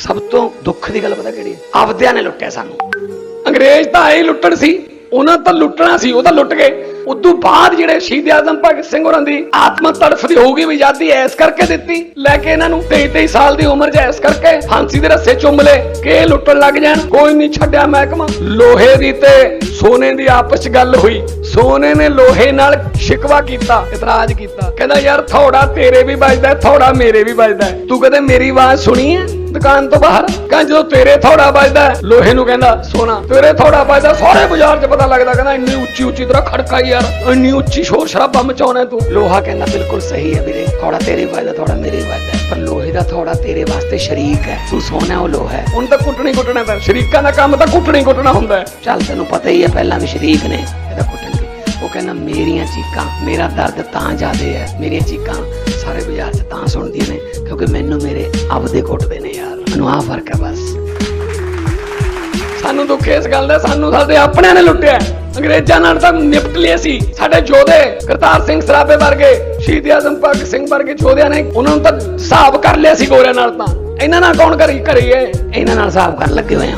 ਸਭ ਤੋਂ ਦੁੱਖ ਦੀ ਗੱਲ ਪਤਾ ਕਿਹੜੀ ਹੈ? ਆਪਦਿਆਂ ਨੇ ਲੁੱਟਿਆ ਸਾਨੂੰ। ਅੰਗਰੇਜ਼ ਤਾਂ ਆਏ ਲੁੱਟਣ ਸੀ। ਉਹਨਾਂ ਤਾਂ ਲੁੱਟਣਾ ਸੀ, ਉਹ ਤਾਂ ਲੁੱਟ ਗਏ। ਉਦੋਂ ਬਾਅਦ ਜਿਹੜੇ ਸ਼ਹੀਦ ਆਜ਼ਮ ਭਗਤ ਸਿੰਘ ਹੋਰਾਂ ਦੀ ਆਤਮਾ ਤੜਫਦੀ ਹੋਊਗੀ, ਵੀ ਆਜ਼ਾਦੀ ਐਸ ਕਰਕੇ ਦਿੱਤੀ। ਲੈ ਕੇ ਇਹਨਾਂ ਨੂੰ 23 23 ਸਾਲ ਦੀ ਉਮਰ 'ਚ ਐਸ ਕਰਕੇ ਫਾਂਸੀ ਦੇ ਰੱਸੇ ਚੁੰਮ ਲਏ। ਕਿ ਲੁੱਟਣ ਲੱਗ ਜਾਣ, ਕੋਈ ਨਹੀਂ ਛੱਡਿਆ ਮਹਿਕਮਾ। ਲੋਹੇ ਦੀ ਤੇ ਸੋਨੇ ਦੀ ਆਪਸ 'ਚ ਗੱਲ ਹੋਈ। ਸੋਨੇ ਨੇ ਲੋਹੇ ਨਾਲ ਸ਼ਿਕਵਾ ਕੀਤਾ, ਇਤਰਾਜ਼ ਕੀਤਾ। ਕਹਿੰਦਾ, ਯਾਰ, ਥੋੜਾ ਤੇਰੇ ਵੀ ਵੱਜਦਾ ਥੋੜਾ ਮੇਰੇ ਵੀ ਵੱਜਦਾ ਤੂੰ ਕਦੇ ਮੇਰੀ ਆਵਾਜ਼ ਸੁਣੀ ਹੈ? ਦੁਕਾਨ ਤੋਂ ਬਾਹਰ। ਕਹਿੰਦਾ ਜਦੋਂ ਤੇਰੇ ਥੋੜਾ ਵੱਜਦਾ ਲੋਹੇ ਨੂੰ ਕਹਿੰਦਾ, ਸੋਨਾ, ਤੇਰੇ ਥੋੜਾ ਵੱਜਦਾ, ਸਾਰੇ ਬਾਜ਼ਾਰ 'ਚ ਪਤਾ ਲੱਗਦਾ, ਕਹਿੰਦਾ ਇੰਨੀ ਉੱਚੀ ਉੱਚੀ ਤਰ੍ਹਾਂ ਖੜਕਾ ਯਾਰ, ਇੰਨੀ ਉੱਚੀ ਸ਼ੋਰ ਸ਼ਰਾਬਾ ਮਚਾਉਣਾ ਤੂੰ। ਲੋਹਾ ਕਹਿੰਦਾ, ਬਿਲਕੁਲ ਸਹੀ ਹੈ ਵੀਰੇ, ਥੋੜਾ ਤੇਰੇ ਵੱਜਦਾ, ਥੋੜਾ ਮੇਰੇ ਵੱਜਦਾ ਪਰ ਲੋਹੇ ਦਾ ਥੋੜਾ ਤੇਰੇ ਵਾਸਤੇ ਸ਼ਰੀਕ ਹੈ। ਤੂੰ ਸੋਨਾ, ਉਹ ਲੋਹਾ ਹੈ। ਹੁਣ ਤਾਂ ਕੁੱਟਣੀ ਕੁੱਟਣਾ ਤਾਂ ਸ਼ਰੀਕਾਂ ਦਾ ਕੰਮ ਤਾਂ ਕੁੱਟਣੀ ਕੁੱਟਣਾ ਹੁੰਦਾ ਚੱਲ ਤੈਨੂੰ ਪਤਾ ਹੀ ਹੈ, ਪਹਿਲਾਂ ਵੀ ਸ਼ਰੀਕ ਨੇ ਇਹਦਾ ਕੁੱਟਣਗੇ ਉਹ ਕਹਿੰਦਾ, ਮੇਰੀਆਂ ਚੀਕਾਂ, ਮੇਰਾ ਦਰਦ ਤਾਂ ਜ਼ਿਆਦੇ ਹੈ। ਮੇਰੀਆਂ ਚੀਕਾਂ ਸਾਰੇ ਬਾਜ਼ਾਰ 'ਚ ਤਾਂ ਸੁਣਦੀਆਂ ਨੇ, ਕਿਉਂਕਿ ਮੈਨੂੰ ਮੇਰੇ ਆਪਦੇ ਕੁੱਟਦੇ ਨੇ ਯਾਰ। ਮੈਨੂੰ ਆਹ ਫ਼ਰਕ ਹੈ ਬਸ। ਸਾਨੂੰ ਦੁੱਖ ਇਸ ਗੱਲ ਦਾ, ਸਾਨੂੰ ਸਾਡੇ ਆਪਣਿਆਂ ਨੇ ਲੁੱਟਿਆ ਅੰਗਰੇਜ਼ਾਂ ਨਾਲ ਤਾਂ ਨਿਪਟ ਲਿਆ ਸੀ। ਸਾਡੇ ਯੋਧੇ ਕਰਤਾਰ ਸਿੰਘ ਸਰਾਭੇ ਵਰਗੇ, ਸ਼ਹੀਦ ਆਜ਼ਮ ਭਗਤ ਸਿੰਘ ਵਰਗੇ ਯੋਧਿਆਂ ਨੇ ਉਹਨਾਂ ਨੂੰ ਤਾਂ ਹਿਸਾਬ ਕਰ ਲਿਆ ਸੀ ਗੋਰਿਆਂ ਨਾਲ ਤਾਂ। ਇਹਨਾਂ ਨਾਲ ਕੌਣ ਕਰੀ ਕਰੀਏ? ਇਹਨਾਂ ਨਾਲ ਹਿਸਾਬ ਕਰਨ ਲੱਗੇ ਹੋਏ ਆ